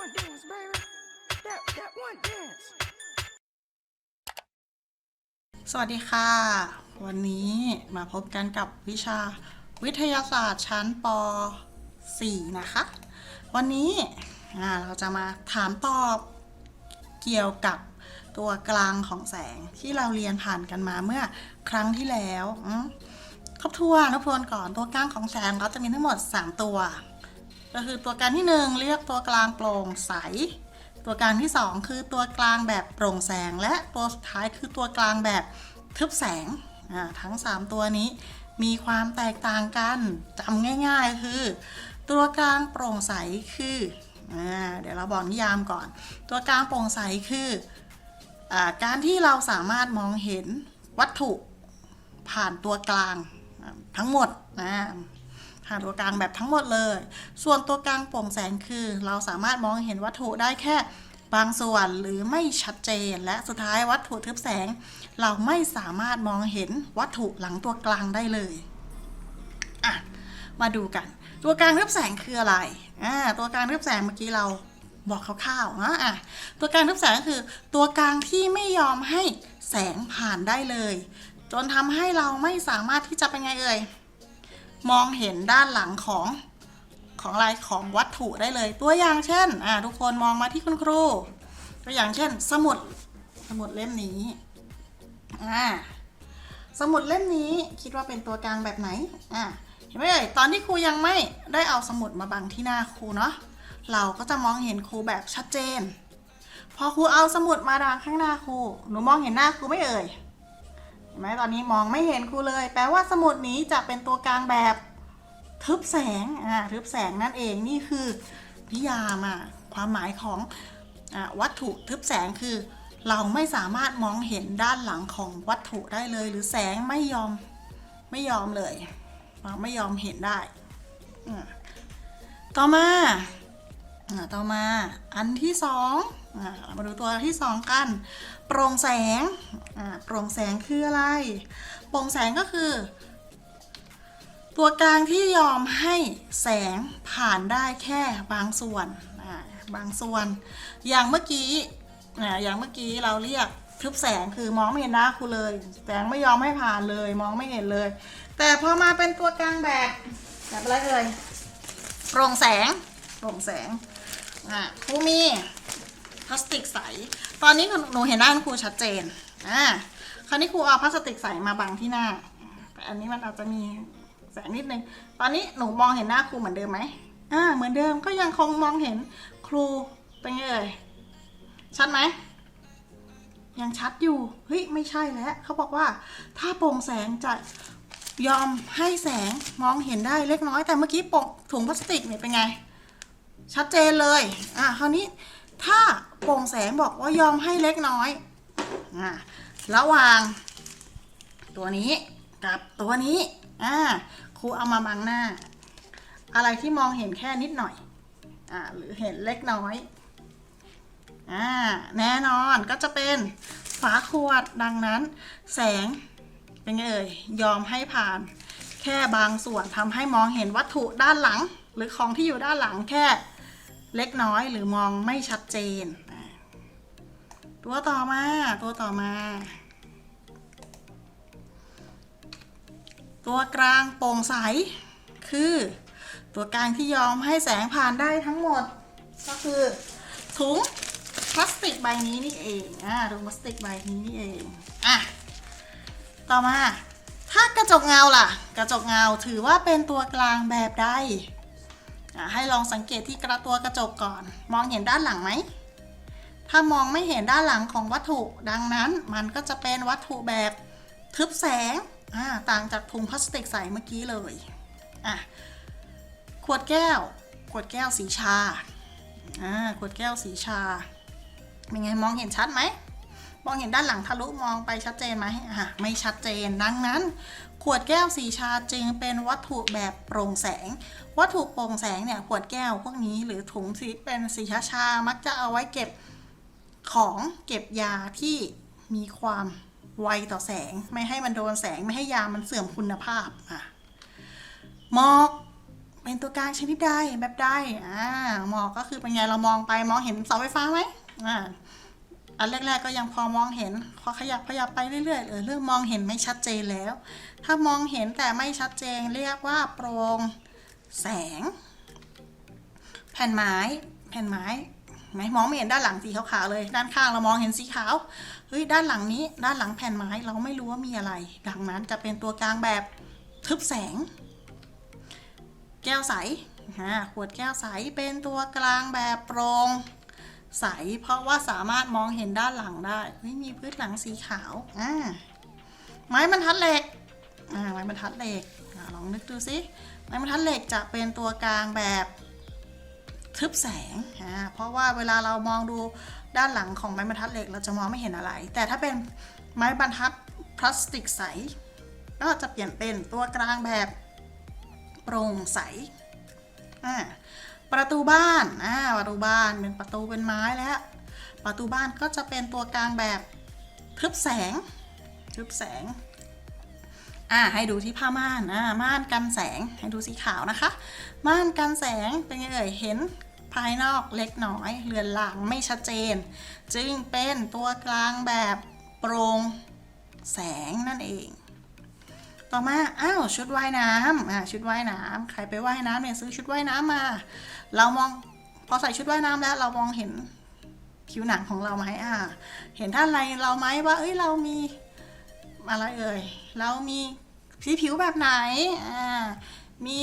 one dance, baby. That that one dance. สวัสดีค่ะ วันนี้มาพบกันกับวิชาวิทยาศาสตร์ชั้นป .4 นะคะ วันนี้เราจะมาถามตอบเกี่ยวกับตัวกลางของแสงที่เราเรียนผ่านกันมาเมื่อครั้งที่แล้วทบทวนทบทวนก่อนตัวกลางของแสงเราจะมีทั้งหมด 3 ตัว ก็คือตัวกลางที่ 1เรียกตัวกลางโปร่งใส ตัวกลางที่ 2 คือตัวกลางแบบโปร่งแสง และตัวสุดท้ายคือตัวกลางแบบทึบแสงอ่าทั้ง 3 ตัวนี้มีความแตกต่างกันจำง่ายๆ คือ ตัวกลางโปร่งใสคืออ่าเดี๋ยวเราบอกนิยามก่อน ตัวกลางโปร่งใสคืออาการที่เราสามารถมองเห็นวัตถุผ่านตัวกลางทั้งหมดนะ ผ่าตัวกลางแบบทั้งหมดเลย ส่วนตัวกลางโปร่งแสงคือ เราสามารถมองเห็นวัตถุได้แค่บางส่วนหรือไม่ชัดเจน และสุดท้ายวัตถุทึบแสง เราไม่สามารถมองเห็นวัตถุหลังตัวกลางได้เลยอะมาดูกัน ตัวกลางทึบแสงคืออะไรอ่าตัวกลางทึบแสงเมื่อกี้เราบอกคร่าวๆนะอะตัวกลางทึบแสงก็คือ ตัวกลางที่ไม่ยอมให้แสงผ่านได้เลย จนทำให้เราไม่สามารถที่จะเป็นไงเอ่ย มองเห็นด้านหลังของของอะไรของวัตถุได้เลย ตัวอย่างเช่นอ่าทุกคนมองมาที่คุณครู ตัวอย่างเช่น สมุดสมุดเล่มนี้อ่าสมุดเล่มนี้คิดว่าเป็นตัวกลางแบบไหนอ่าเห็นไหมเอ่ยตอนที่ครูยังไม่ได้เอาสมุดมาบังที่หน้าครูเนาะเราก็จะมองเห็นครูแบบชัดเจน พอครูเอาสมุดมาดังข้างหน้าครูหนูมองเห็นหน้าครูไม่เอ่ย เห็นไหมตอนนี้มองไม่เห็นครูเลย แปลว่าสมุดนี้จะเป็นตัวกลางแบบทึบแสงอ่าทึบแสงนั่นเองนี่คือนิยามอะความหมายของอวัตถุทึบแสงคือ เราไม่สามารถมองเห็นด้านหลังของวัตถุได้เลย หรือแสงไม่ยอมไม่ยอมเลยเราไม่ยอมเห็นได้ต่อมาต่อมาอันที่สอง มาดูตัวที่สองกันโปร่งแสงโปร่งแสงคืออะไร โปร่งแสงก็คือ ตัวกลางที่ยอมให้แสงผ่านได้แค่บางส่วนบางส่วน อย่างเมื่อกี้อย่างเมื่อกี้เราเรียกทึบแสงคือมองไม่เห็นหน้าครูเลย แสงไม่ยอมให้ผ่านเลย มองไม่เห็นเลย แต่พอมาเป็นตัวกลางแบบแบบอะไรเลยโปร่งแสงโปร่งแสงอ่าครูมี ลาสติกใส ตอนนี้หนูเห็นหน้าคุณครูชัดเจนอ่าคราวนี้ครูเอาพลาสติกใสมาบังที่หน้า แต่อันนี้มันอาจจะมีแสงนิดนึง ตอนนี้หนูมองเห็นหน้าครูเหมือนเดิมไหมอ่าเหมือนเดิมก็ยังคงมองเห็นครูเป็นไงเอ่ยชัดไหมยังชัดอยู่ เฮ้ย ไม่ใช่แล้วเขาบอกว่า ถ้าโปร่งแสงจะยอมให้แสงมองเห็นได้เล็กน้อยแต่เมื่อกี้โปร่งถุงพลาสติกเนี่ยเป็นไง ชัดเจนเลย อะคราวนี้ ถ้าโปร่งแสงบอกว่ายอมให้เล็กน้อยอะระหว่าง ตัวนี้กับตัวนี้อ่าครูเอามาบังหน้า อะไรที่มองเห็นแค่นิดหน่อยอ่าหรือเห็นเล็กน้อยอ่าแน่นอนก็จะเป็นฝาขวดดังนั้น แสงเป็นไงเอ่ยยอมให้ผ่าน แค่บางส่วนทำให้มองเห็นวัตถุด้านหลัง หรือของที่อยู่ด้านหลังแค่ เล็กน้อยหรือมองไม่ชัดเจน ตัวต่อมา ตัวต่อมา ตัวกลางโปร่งใส คือ ตัวกลางที่ยอมให้แสงผ่านได้ทั้งหมด ก็คือ ถุงพลาสติกใบนี้นี่เองอ่าถุงพลาสติกใบนี้นี่เองอะต่อมา ถ้ากระจกเงาล่ะ กระจกเงาถือว่าเป็นตัวกลางแบบใด ให้ลองสังเกตที่กระตัวกระจกก่อน มองเห็นด้านหลังไหม ถ้ามองไม่เห็นด้านหลังของวัตถุดังนั้น มันก็จะเป็นวัตถุแบบทึบแสงต่างจากถุงพลาสติกใสเมื่อกี้เลยขวดแก้ว ขวดแก้วสีชาอ่าขวดแก้วสีชาเป็นไงมองเห็นชัดไหม มองเห็นด้านหลังทะลุมองไปชัดเจนไหมอะไม่ชัดเจน ดังนั้น ขวดแก้วสีชาจึงเป็นวัตถุแบบโปร่งแสง วัตถุโปร่งแสงเนี่ยขวดแก้วพวกนี้หรือถุงสีเป็นสีชาชามักจะเอาไว้เก็บของเก็บยาที่มีความไวต่อแสง ไม่ให้มันโดนแสงไม่ให้ยามันเสื่อมคุณภาพอะหมอกเป็นตัวกลางชนิดใดแบบใดอ่าหมอกก็คือเป็นไงเรามองไปมองเห็นเสาไฟฟ้าไหมอ่า อันแรกๆก็ยังพอมองเห็น พอขยับขยับไปเรื่อยๆเออเริ่มมองเห็นไม่ชัดเจนแล้ว ถ้ามองเห็นแต่ไม่ชัดเจนเรียกว่าโปร่งแสง แผ่นไม้ แผ่นไม้ไหมมองไม่เห็นด้านหลังสีขาวๆเลย ด้านข้างเรามองเห็นสีขาวเฮ้ยด้านหลังนี้ ด้านหลังแผ่นไม้เราไม่รู้ว่ามีอะไร ดังนั้นจะเป็นตัวกลางแบบทึบแสง แก้วใสขวดแก้วใสเป็นตัวกลางแบบโปร่ง ใส เพราะว่าสามารถมองเห็นด้านหลังได้เฮ้ยมีพื้นหลังสีขาวอ่าไม้บรรทัดเหล็กอ่าไม้บรรทัดเหล็กอลองนึกดูสิไม้บรรทัดเหล็กจะเป็นตัวกลางแบบทึบแสงอ่าเพราะว่าเวลาเรามองดูด้านหลังของไม้บรรทัดเหล็ก เราจะมองไม่เห็นอะไร แต่ถ้าเป็นไม้บรรทัดพลาสติกใส ก็จะเปลี่ยนเป็นตัวกลางแบบโปร่งใสอ่า ประตูบ้านอ่าประตูบ้านเป็นประตูเป็นไม้แล้วประตูบ้านก็จะเป็นตัวกลางแบบทึบแสงทึบแสงอ่าให้ดูที่ผ้าม่านอ่าม่านกันแสงให้ดูสีขาวนะคะ ม่านกันแสงเป็นไงเอ่ยเห็นภายนอกเล็กน้อยเรือนหลังไม่ชัดเจน จึงเป็นตัวกลางแบบโปร่งแสงนั่นเอง ต่อมา อ้าว ชุดว่ายน้ำอ่าชุดว่ายน้ำใครไปว่ายน้ำเนี่ยซื้อชุดว่ายน้ำมา เรามองพอใส่ชุดว่ายน้ำแล้วเรามองเห็นผิวหนังของเราไหมอ่า เห็นท่านอะไรเราไหมว่า เอ้ย เรามีอะไรเอ่ย เรามีสีผิวแบบไหน อ่า มี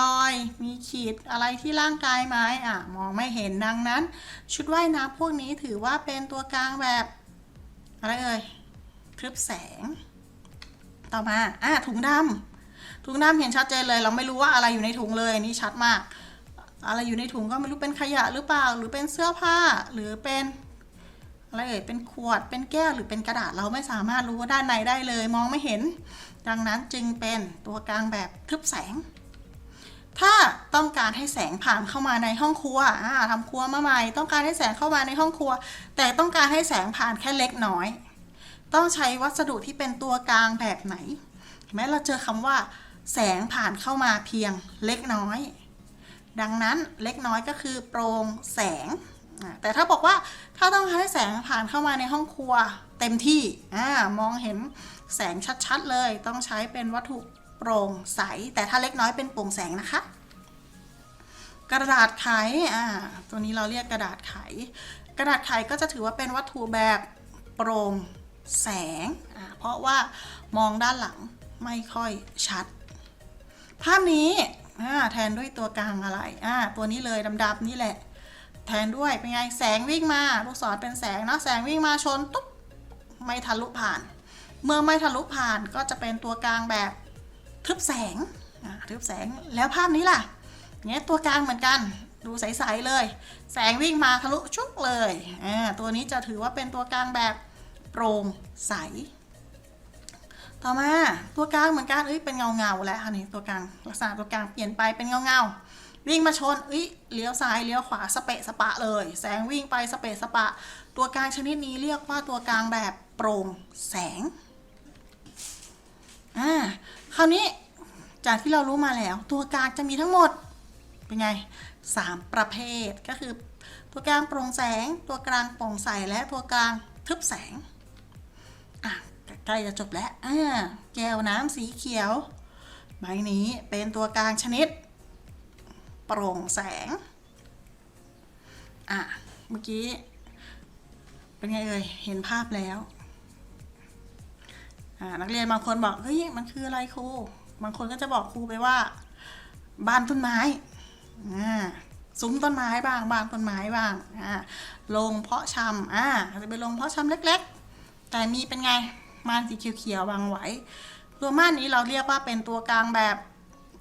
รอย มีขีดอะไรที่ร่างกายไหมอะ มองไม่เห็นดังนั้น ชุดว่ายน้ำพวกนี้ถือว่าเป็นตัวกลางแบบ อะไรเอ่ย ทึบแสง ต่อมาอะถุงดำถุงดำเห็นชัดเจนเลย เราไม่รู้ว่าอะไรอยู่ในถุงเลยนี่ชัดมาก อะไรอยู่ในถุงก็ไม่รู้เป็นขยะหรือเปล่า หรือเป็นเสื้อผ้าหรือเป็นอะไรเอ่ยเป็นขวดเป็นแก้วหรือเป็นกระดาษเราไม่สามารถรู้ว่าด้านในได้เลย มองไม่เห็น ดังนั้นจึงเป็นตัวกลางแบบทึบแสง ถ้าต้องการให้แสงผ่านเข้ามาในห้องครัวอ่าทำครัวมาใหม่ ต้องการให้แสงเข้ามาในห้องครัว แต่ต้องการให้แสงผ่านแค่เล็กน้อย ต้องใช้วัสดุที่เป็นตัวกลางแบบไหนเห็นไหมเราเจอคำว่า แสงผ่านเข้ามาเพียงเล็กน้อย ดังนั้นเล็กน้อยก็คือโปร่งแสง แต่ถ้าบอกว่าถ้าต้องให้แสงผ่านเข้ามาในห้องครัวเต็มที่อมองเห็นแสงชัดๆเลย ต้องใช้เป็นวัตถุโปร่งใส แต่ถ้าเล็กน้อยเป็นโปร่งแสงนะคะกระดาษไขอ่า ตัวนี้เราเรียกกระดาษไข กระดาษไขก็จะถือว่าเป็นวัตถุแบบโปร่ง แสง เพราะว่ามองด้านหลังไม่ค่อยชัด ภาพนี้แทนด้วยตัวกลางอะไรตัวนี้เลยดำๆนี่แหละ แทนด้วยเป็นไงแสงวิ่งมาลูกศรเป็นแสงเนาะแสงวิ่งมาชนตุ๊บไม่ทะลุผ่าน เมื่อไม่ทะลุผ่านก็จะเป็นตัวกลางแบบทึบแสงทึบแสงแล้วภาพนี้ล่ะเนี้ยตัวกลางเหมือนกันดูใสๆเลย แสงวิ่งมาทะลุชุกเลยอ่าตัวนี้จะถือว่าเป็นตัวกลางแบบ โปร่งใส ต่อมาตัวกลางเหมือนกันเอ้ยเป็นเงาเงาแล้วอันนี้ตัวกลางลักษณะตัวกลางเปลี่ยนไปเป็นเงาเงาวิ่งมาชนเอ้ยเลี้ยวซ้ายเลี้ยวขวาสเปะสปะเลย แสงวิ่งไปสเปะสปะ ตัวกลางชนิดนี้เรียกว่าตัวกลางแบบโปร่งแสงอ่าคราวนี้จากที่เรารู้มาแล้ว ตัวกลางจะมีทั้งหมดเป็นไงสามประเภทก็คือ ตัวกลางโปร่งแสง ตัวกลางโปร่งใสและตัวกลางทึบแสง อะใกล้จะจบแล้วอ่าแก้วน้ำสีเขียว ใบนี้เป็นตัวกลางชนิด โปร่งแสง อะ เมื่อกี้ เป็นไงเอ่ย เห็นภาพแล้วนักเรียนบางคนบอกเฮ้ยมันคืออะไรครู บางคนก็จะบอกครูไปว่า บ้านต้นไม้ซุ้มต้นไม้บ้าง บ้านต้นไม้บ้างอ่าโรงเพาะชำอ่าจะเป็นโรงเพาะชำเล็ก ๆ แต่มีเป็นไงม่านสีเขียวๆวางไว้ตัวม่านนี้เราเรียกว่าเป็นตัวกลางแบบ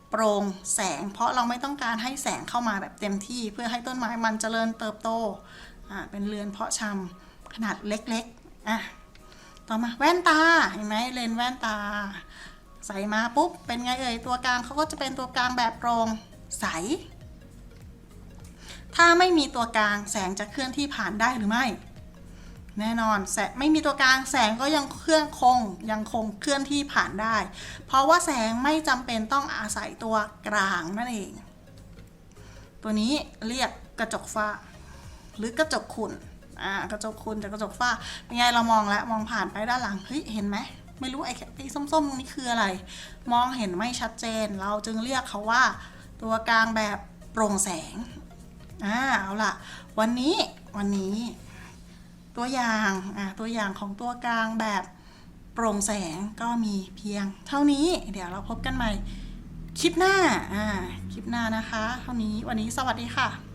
โปร่งแสง เพราะเราไม่ต้องการให้แสงเข้ามาแบบเต็มที่ เพื่อให้ต้นไม้มันเจริญเติบโตอ่าเป็นเรือนเพาะชำขนาดเล็กๆอะต่อมาแว่นตาเห็นไหมเลนแว่นตา ใส่มาปุ๊บเป็นไงเอ่ยตัวกลางเขาก็จะเป็นตัวกลางแบบโปร่งใส ถ้าไม่มีตัวกลางแสงจะเคลื่อนที่ผ่านได้หรือไม่ แน่นอนแสงไม่มีตัวกลางแสงก็ยังเคลื่อนคงยังคงเคลื่อนที่ผ่านได้ เพราะว่าแสงไม่จำเป็นต้องอาศัยตัวกลางนั่นเอง ตัวนี้เรียกกระจกฝ้า หรือกระจกขุ่นอ่ากระจกขุ่นจากกระจกฝ้าเป็นไงเรามองแล้วมองผ่านไปด้านหลังเฮ้ยเห็นไหมไม่รู้ไอ้ไอ้ส้มๆตรงนี้คืออะไร มองเห็นไม่ชัดเจน เราจึงเรียกเขาว่า ตัวกลางแบบโปร่งแสงอ่าเอาล่ะ วันนี้วันนี้ ตัวอย่างอะตัวอย่างของตัวกลางแบบโปร่งแสงก็มีเพียง เท่านี้เดี๋ยวเราพบกันใหม่คลิปหน้าอ่าคลิปหน้านะคะ เท่านี้วันนี้สวัสดีค่ะ